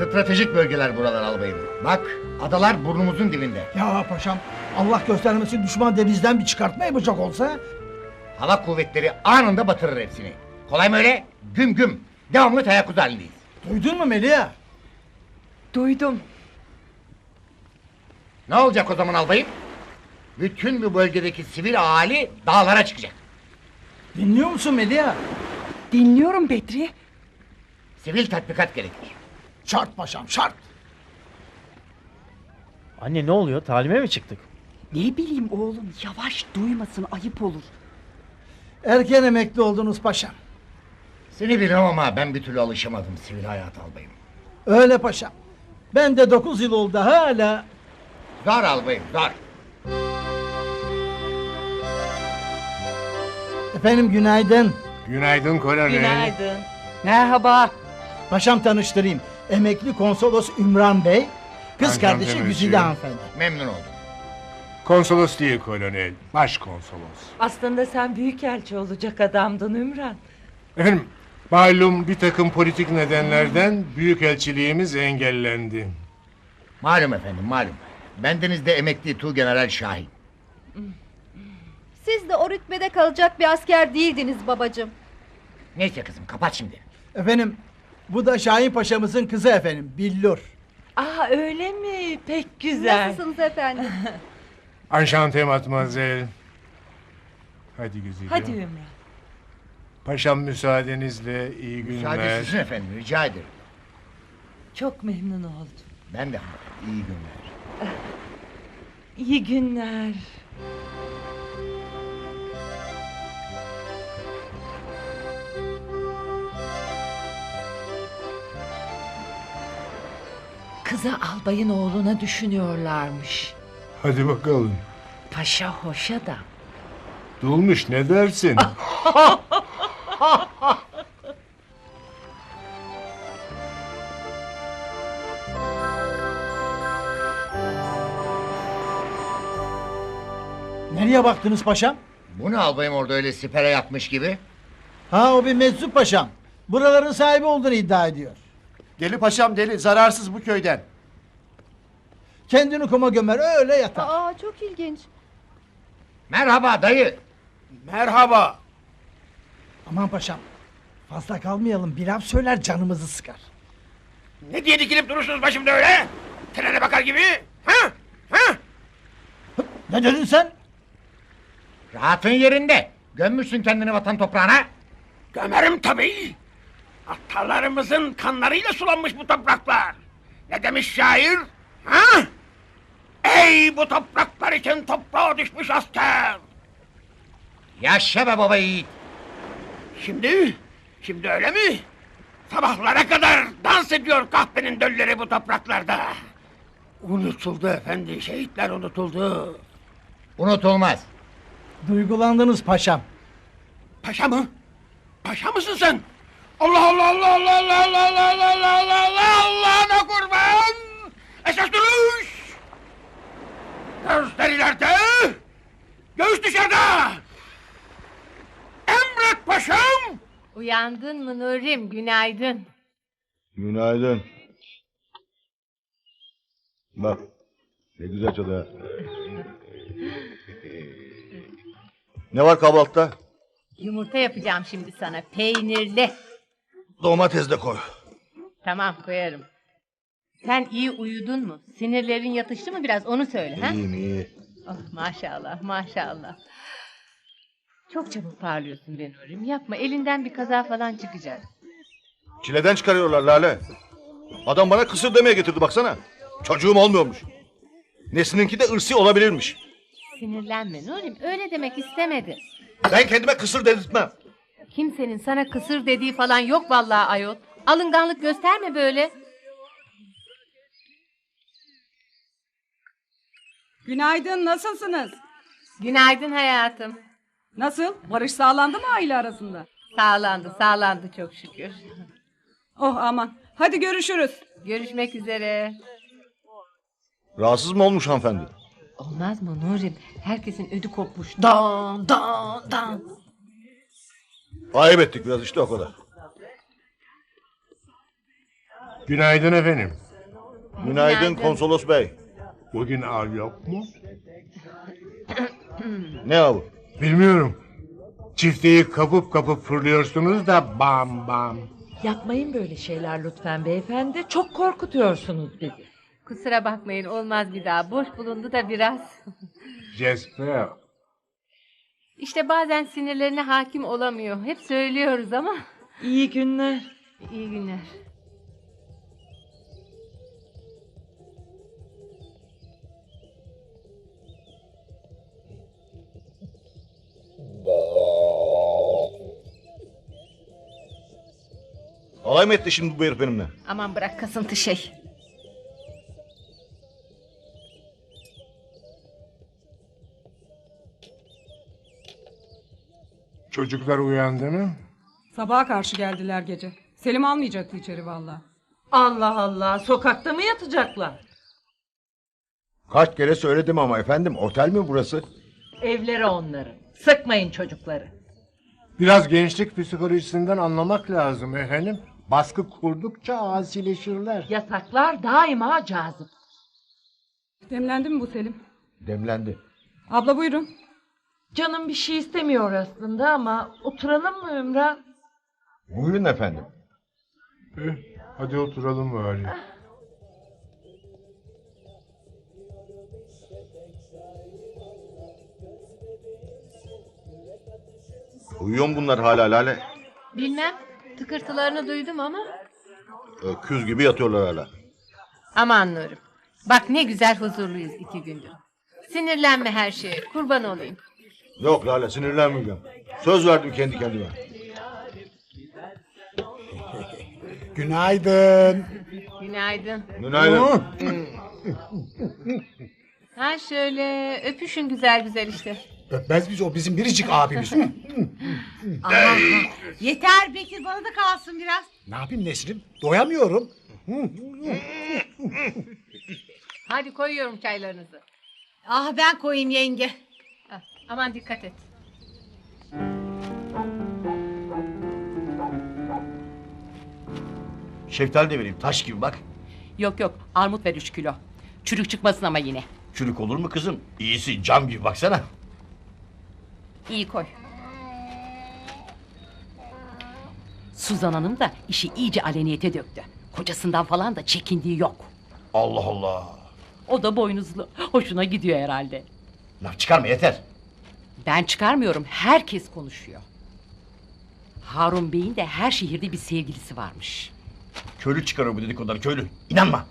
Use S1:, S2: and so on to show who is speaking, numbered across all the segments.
S1: Stratejik bölgeler buralar albayım. Bak adalar burnumuzun dibinde.
S2: Ya paşam Allah göstermesin düşman denizden bir çıkartma yapacak olsa.
S1: Hava kuvvetleri anında batırır hepsini. Kolay mı öyle? Güm güm. Devamlı teyakkuz halindeyiz.
S2: Duydun mu Melia?
S3: Duydum.
S1: Ne olacak o zaman albayım? Bütün bu bölgedeki sivil ahali dağlara çıkacak.
S2: Dinliyor musun Melia?
S3: Dinliyorum Bedri.
S1: Sivil tatbikat gerekir.
S2: Şart paşam şart.
S4: Anne ne oluyor? Talime mi çıktık?
S3: Ne bileyim oğlum yavaş duymasın ayıp olur.
S2: Erken emekli oldunuz paşam.
S1: Seni biliyorum ama ben bir türlü alışamadım sivil hayata albayım.
S2: Öyle paşam. Ben de 9 yıl oldu hala.
S1: Zor albayım zor.
S2: Efendim günaydın.
S5: Günaydın kolonel.
S3: Günaydın. Merhaba.
S2: Paşam tanıştırayım. Emekli konsolos Ümran Bey. Kız
S5: Hancam
S2: kardeşi
S5: Demirci.
S2: Güzide hanımefendi.
S1: Memnun oldum.
S5: Konsolos değil kolonel. Başkonsolos.
S6: Aslında sen büyükelçi olacak adamdın Ümran.
S5: Efendim malum bir takım politik nedenlerden büyükelçiliğimiz engellendi.
S1: Malum efendim malum. Bendenizde emekli Tuğgeneral Şahin.
S7: Siz de o rütbede kalacak bir asker değildiniz babacığım.
S1: Neyse kızım kapat şimdi.
S2: Efendim bu da Şahin Paşa'mızın kızı efendim Billur.
S6: Aa öyle mi? Pek güzel.
S7: Nasılsınız efendim?
S5: Enchanté mademoiselle. Hadi güzelim.
S6: Hadi Ümran.
S5: Paşam müsaadenizle iyi günler.
S1: Müsaade sizin efendim rica ederim.
S6: Çok memnun oldum.
S1: Ben de hanımefendi iyi günler.
S6: İyi günler. Kızı albayın oğluna düşünüyorlarmış.
S5: Hadi bakalım.
S6: Paşa hoşa da.
S5: Dolmuş ne dersin?
S2: Nereye baktınız paşam?
S1: Bu ne albayım orada öyle sipere yatmış gibi?
S2: Ha o bir meczup paşam. Buraların sahibi olduğunu iddia ediyor.
S8: Deli paşam deli zararsız bu köyden.
S2: Kendini kuma gömer öyle yatar.
S7: Aa çok ilginç.
S1: Merhaba dayı.
S8: Merhaba.
S2: Aman paşam fazla kalmayalım bir laf söyler canımızı sıkar.
S8: Ne diye dikilip durursunuz başımda öyle? Trene bakar gibi. Ha? Ha?
S2: Ne dedin sen?
S1: Rahatın yerinde. Gömmüşsün kendini vatan toprağına.
S8: Gömerim tabii. Atalarımızın kanlarıyla sulanmış bu topraklar. Ne demiş şair? Ha? Ey bu topraklar için toprağa düşmüş asker.
S1: Yaşa be baba yiğit.
S8: Şimdi, şimdi öyle mi? Sabahlara kadar dans ediyor kahvenin dölleri bu topraklarda. Unutuldu efendi, şehitler unutuldu.
S1: Unutulmaz.
S2: Duygulandınız paşam.
S8: Paşa mı? Paşa mısın sen? Allah Allah Allah Allah Allah Allah Allah Allah Allah Allah Allah'ına kurban! Esas duruş! Gözler ileride! Göğüs dışarıda! Emret paşam!
S9: Uyandın mı Nurim? Günaydın.
S10: Günaydın. Bak ne güzel çalıyor. ne var kahvaltıda?
S9: Yumurta yapacağım şimdi sana. Peynirli.
S10: Domates de koy.
S9: Tamam koyarım. Sen iyi uyudun mu? Sinirlerin yatıştı mı biraz onu söyle. Ha?
S10: İyiyim iyi.
S9: Oh, maşallah maşallah. Çok çabuk parlıyorsun be Nurim. Yapma elinden bir kaza falan çıkacak.
S10: Çileden çıkarıyorlar Lale. Adam bana kısır demeye getirdi baksana. Çocuğum olmuyormuş. Neslininki de ırsi olabilirmiş.
S9: Sinirlenme Nurim. Öyle demek istemedi.
S10: Ben kendime kısır dedirtmem.
S9: Kimsenin sana kısır dediği falan yok vallahi ayol. Alınganlık gösterme böyle.
S11: Günaydın, nasılsınız?
S9: Günaydın hayatım.
S11: Nasıl? Barış sağlandı mı aile arasında?
S9: Sağlandı sağlandı çok şükür.
S11: Oh aman. Hadi görüşürüz.
S9: Görüşmek üzere.
S10: Rahatsız mı olmuş hanımefendi?
S9: Olmaz mı Nurim? Herkesin ödü kopmuş. Dan dan dan.
S10: Ayıp ettik biraz işte o kadar.
S5: Günaydın efendim.
S10: Günaydın konsolos bey.
S5: Bugün av yok mu?
S10: Ne avı?
S5: Bilmiyorum. Çifteyi kapıp kapıp fırlıyorsunuz da bam bam.
S6: Yapmayın böyle şeyler lütfen beyefendi. Çok korkutuyorsunuz bizi.
S9: Kusura bakmayın olmaz bir daha. Boş bulundu da biraz.
S5: Jasper.
S9: İşte bazen sinirlerine hakim olamıyor. Hep söylüyoruz ama.
S6: İyi günler.
S9: İyi günler.
S10: Alay mı etti şimdi bu herif benimle?
S9: Aman bırak kasıntı şey.
S5: Çocuklar uyandı mı?
S11: Sabaha karşı geldiler gece. Selim almayacaktı içeri valla.
S6: Allah Allah sokakta mı yatacaklar?
S10: Kaç kere söyledim ama efendim otel mi burası?
S6: Evleri onların. Sıkmayın çocukları.
S5: Biraz gençlik psikolojisinden anlamak lazım efendim. Baskı kurdukça asileşirler.
S6: Yasaklar daima cazip.
S11: Demlendi mi bu Selim?
S10: Demlendi.
S11: Abla buyurun.
S6: Canım bir şey istemiyor aslında ama oturalım mı Ümran?
S10: Buyurun efendim.
S5: Eh, hadi oturalım bari.
S10: Uyuyor mu bunlar hala Lale?
S9: Bilmem. Tıkırtılarını duydum ama.
S10: Öküz gibi yatıyorlar hala.
S9: Aman Nurum. Bak ne güzel huzurluyuz iki gündür. Sinirlenme her şeye. Kurban olayım.
S10: Yok Lale sinirlenmeyeceğim. Söz verdim kendi kendime.
S12: Günaydın.
S9: Günaydın.
S10: Günaydın.
S9: Ha şöyle öpüşün güzel güzel işte.
S12: Öpmez biz o bizim biricik abimiz.
S3: Yeter Bekir bana da kalsın biraz.
S12: ne yapayım Nesrin? Doyamıyorum.
S9: Hadi koyuyorum çaylarınızı.
S3: Ah ben koyayım yenge.
S9: Aman dikkat et.
S13: Şeftali de vereyim taş gibi bak.
S3: Yok yok armut ver 3 kilo. Çürük çıkmasın ama yine.
S13: Çürük olur mu kızım? İyisi cam gibi baksana.
S9: İyi koy.
S3: Suzan Hanım da işi iyice aleniyete döktü. Kocasından falan da çekindiği yok.
S13: Allah Allah.
S3: O da boynuzlu. Hoşuna gidiyor herhalde.
S13: Laf çıkarma yeter.
S3: Ben çıkarmıyorum. Herkes konuşuyor. Harun Bey'in de her şehirde bir sevgilisi varmış.
S13: Köylü çıkarıyor bu dedikoduları köylü. İnanma.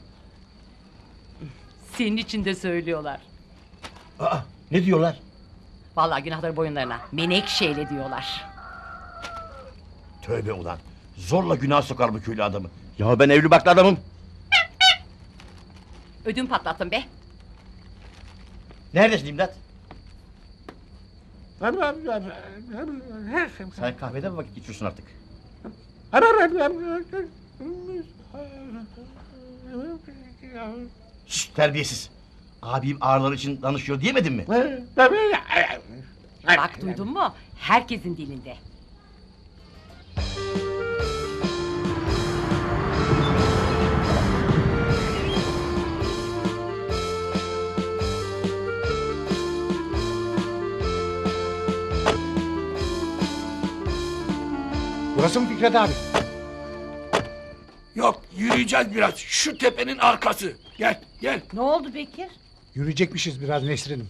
S3: Senin için de söylüyorlar.
S13: Aa, ne diyorlar?
S3: Vallahi günahları boyunlarına. Menekşeyle diyorlar.
S13: Tövbe ulan. Zorla günah sokar bu köylü adamı. Ya ben evli barklı adamım.
S3: Ödüm patlattın be.
S13: Neredesin imdat? Sen kahvede mi vakit geçiyorsun artık? Sus terbiyesiz. Abim ağrıları için danışıyor diyemedim mi?
S3: Bak duydun mu? Herkesin dilinde.
S12: Burası mı Fikret abi?
S14: Yok yürüyeceğiz biraz. Şu tepenin arkası. Gel gel.
S3: Ne oldu Bekir?
S12: Yürüyecekmişiz biraz Nesrin'im.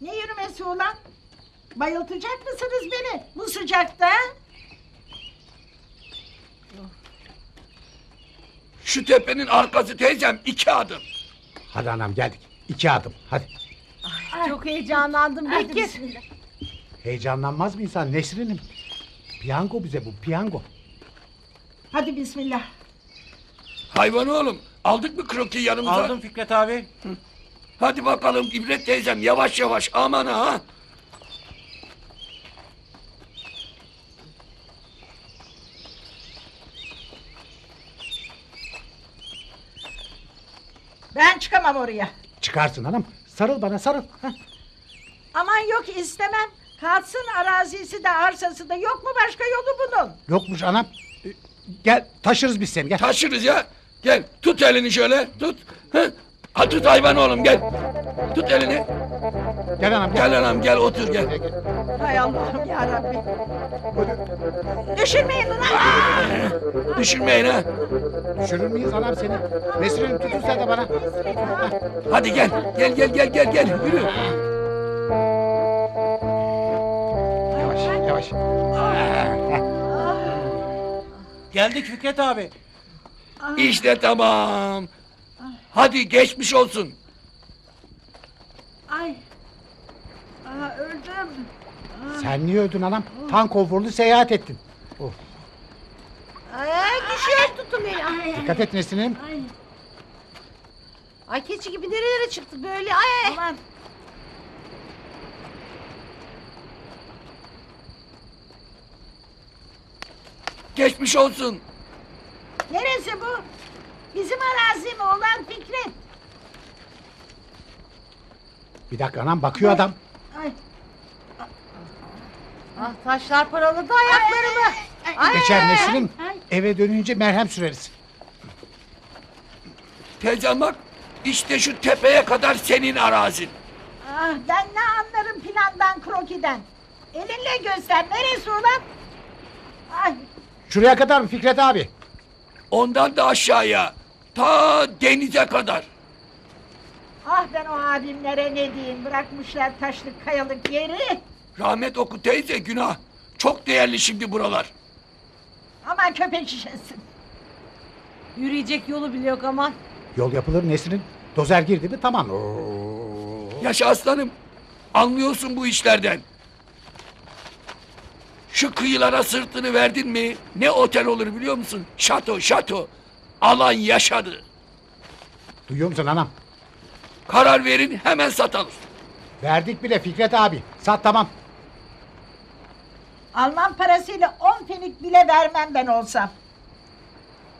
S15: Ne yürümesi ulan? Bayıltacak mısınız beni bu sıcakta?
S14: Şu tepenin arkası teyzem iki adım.
S12: Hadi anam geldik. İki adım hadi.
S3: Çok heyecanlandım Bekir.
S12: Heyecanlanmaz mı insan Nesrin'im? Piyango bize bu piyango.
S15: Hadi bismillah.
S14: Hayvan oğlum. Aldık mı kroki yanımıza?
S16: Aldım Fikret abi.
S14: Hadi bakalım İbret teyzem yavaş yavaş aman ha.
S15: Ben çıkamam oraya.
S12: Çıkarsın hanım. Sarıl bana sarıl. Heh.
S15: Aman yok istemem. Kalsın arazisi de arsası da yok mu başka yolu bunun?
S12: Yokmuş anam. Ee, Gel taşırız biz seni gel.
S14: Taşırız ya. Gel tut elini şöyle tut. Hı? Ha, tut hayvan oğlum gel. Tut elini.
S12: Gel anam gel.
S14: Gel anam gel otur gel.
S15: Hay Allah'ım ya Rabbi. Düşürmeyin ulan.
S14: Düşürmeyin ha.
S12: Düşürür müyüz anam seni? Nesrin tutun sen de bana.
S14: Hadi gel. Gel gel gel gel gel. Yürü.
S12: Yavaş.
S4: Geldik Fikret abi.
S14: İşte tamam. Hadi geçmiş olsun.
S15: Ay. Aa, öldüm.
S12: Sen niye öldün anam? Tan konforlu seyahat ettin.
S15: Ay, düşüyor tutun beni. Ay,
S12: Dikkat et Nesrin'im.
S15: ay.
S11: Ay keçi gibi nerelere çıktı böyle ay.
S15: Aman.
S14: Geçmiş olsun.
S15: Neresi bu? Bizim arazi mi olan Fikret?
S12: Bir dakika anam bakıyor adam.
S15: Ay.
S11: Ah taşlar paraladı ayaklarımı. Ay,
S12: Geçer Nesrin'im.
S15: ay.
S12: Eve dönünce merhem süreriz.
S14: Teyzem bak. İşte şu tepeye kadar senin arazin.
S15: Ah, ben ne anlarım plandan krokiden. Elinle göster. Neresi ulan? Ay.
S12: Şuraya kadar mı Fikret abi?
S14: Ondan da aşağıya. Ta denize kadar.
S15: Ah ben o abimlere ne diyeyim. Bırakmışlar taşlık kayalık yeri.
S14: Rahmet oku teyze günah. Çok değerli şimdi buralar.
S15: Aman köpek şişesin.
S11: Yürüyecek yolu bile yok aman.
S12: Yol yapılır Nesrin. Dozer girdi mi tamam.
S14: Yaşa aslanım. Anlıyorsun bu işlerden. Şu kıyılara sırtını verdin mi ne otel olur biliyor musun? Şato şato. Alan yaşadı.
S12: Duyuyor musun anam?
S14: Karar verin hemen satalım.
S12: Verdik bile Fikret abi. Sat tamam.
S15: Alman parasıyla on fenik bile vermem ben olsam.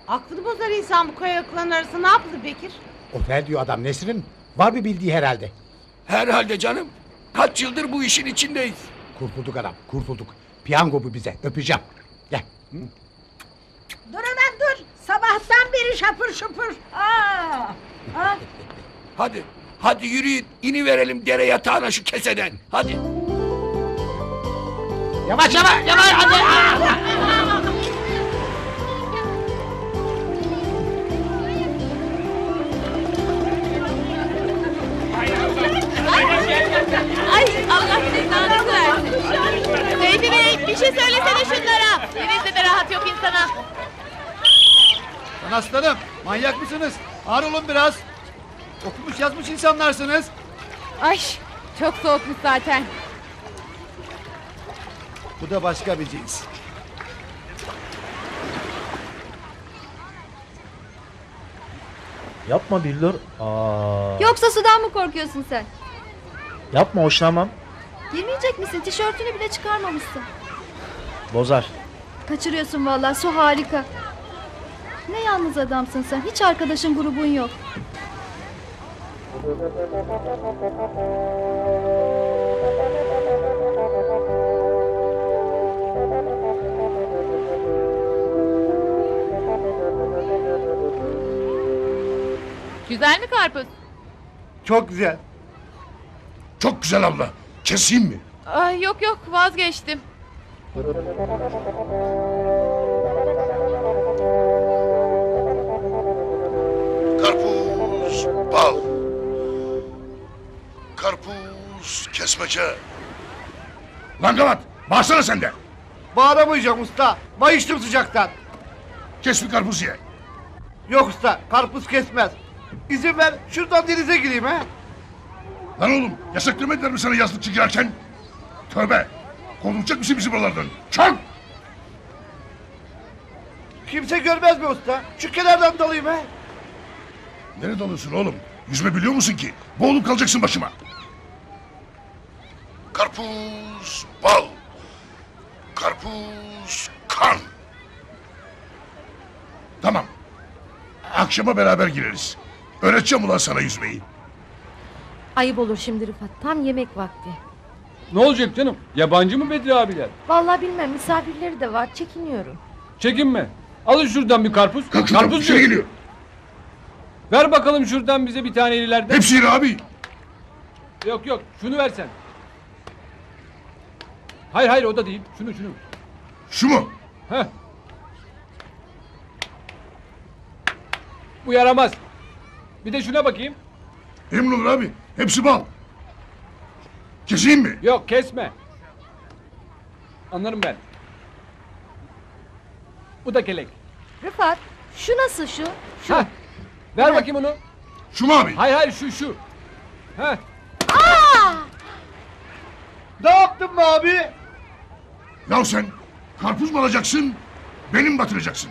S11: Aklını bozar insan bu kayalıkların arasında ne yaptı Bekir?
S12: Otel diyor adam Nesrin. Var bir bildiği herhalde.
S14: Herhalde canım. Kaç yıldır bu işin içindeyiz.
S12: Kurtulduk adam kurtulduk. Piyango bu bize öpeceğim. Gel.
S15: Dur hemen dur. Sabahtan beri şapır şupur. Aa. Ah.
S14: Hadi. Hadi yürüyün. ini verelim dere yatağına şu keseden. Hadi.
S12: Yavaş yavaş yavaş. Hadi.
S11: Şey söylesene şunlara. Denizde de rahat yok insana.
S17: Lan aslanım manyak mısınız? Ağır olun biraz. Okumuş yazmış insanlarsınız.
S11: Ay çok soğukmuş zaten.
S17: Bu da başka bir cins.
S4: Yapma Billur. Aa.
S11: Yoksa sudan mı korkuyorsun sen?
S4: Yapma hoşlanmam.
S11: Girmeyecek misin? Tişörtünü bile çıkarmamışsın.
S4: Bozar.
S11: Kaçırıyorsun vallahi su harika. Ne yalnız adamsın sen. Hiç arkadaşın grubun yok.
S7: Güzel mi karpuz?
S17: Çok güzel.
S18: Çok güzel abla. Keseyim mi?
S7: Ay yok yok vazgeçtim.
S18: Karpuz, bal. Karpuz, kesmece. Lan Gavat, bağırsana sen de.
S17: Bağıramayacağım usta. Bayıştım sıcaktan.
S18: Kes bir karpuz ye.
S17: Yok usta karpuz kesmez. İzin ver şuradan denize gireyim ha.
S18: Lan oğlum, yasak demediler mi sana yazlıkçı girerken? Tövbe. Kovulacak mısın bizim buralardan? Çak!
S17: Kimse görmez mi usta? Şu kenardan dalayım ha.
S18: Nereye dalıyorsun oğlum? Yüzme biliyor musun ki? Boğulup kalacaksın başıma. Karpuz, bal. Karpuz, kan. Tamam. Akşama beraber gireriz. Öğreteceğim ulan sana yüzmeyi.
S11: Ayıp olur şimdi Rıfat. Tam yemek vakti.
S19: Ne olacak canım? Yabancı mı Bedri abiler?
S11: Vallahi bilmem misafirleri de var. Çekiniyorum.
S19: Çekinme. Alın şuradan bir karpuz.
S18: Kalk şuradan,
S19: karpuz
S18: içeri
S19: diyor.
S18: geliyor.
S19: Ver bakalım şuradan bize bir tane ileriden.
S18: Hepsi yeri abi.
S19: Yok yok şunu versen. Hayır hayır o da değil. Şunu şunu.
S18: Şu mu?
S19: Heh. Bu yaramaz. Bir de şuna bakayım.
S18: Emin olur abi. Hepsi bal. Keseyim mi?
S19: Yok kesme. Anlarım ben. Bu da kelek.
S7: Rıfat şu nasıl şu? Şu.
S19: Heh. Ver bakayım onu.
S18: Şu mu abi?
S19: Hayır hayır şu şu. Heh.
S20: Ne yaptın be abi?
S18: Ya sen karpuz mu alacaksın? Benim batıracaksın.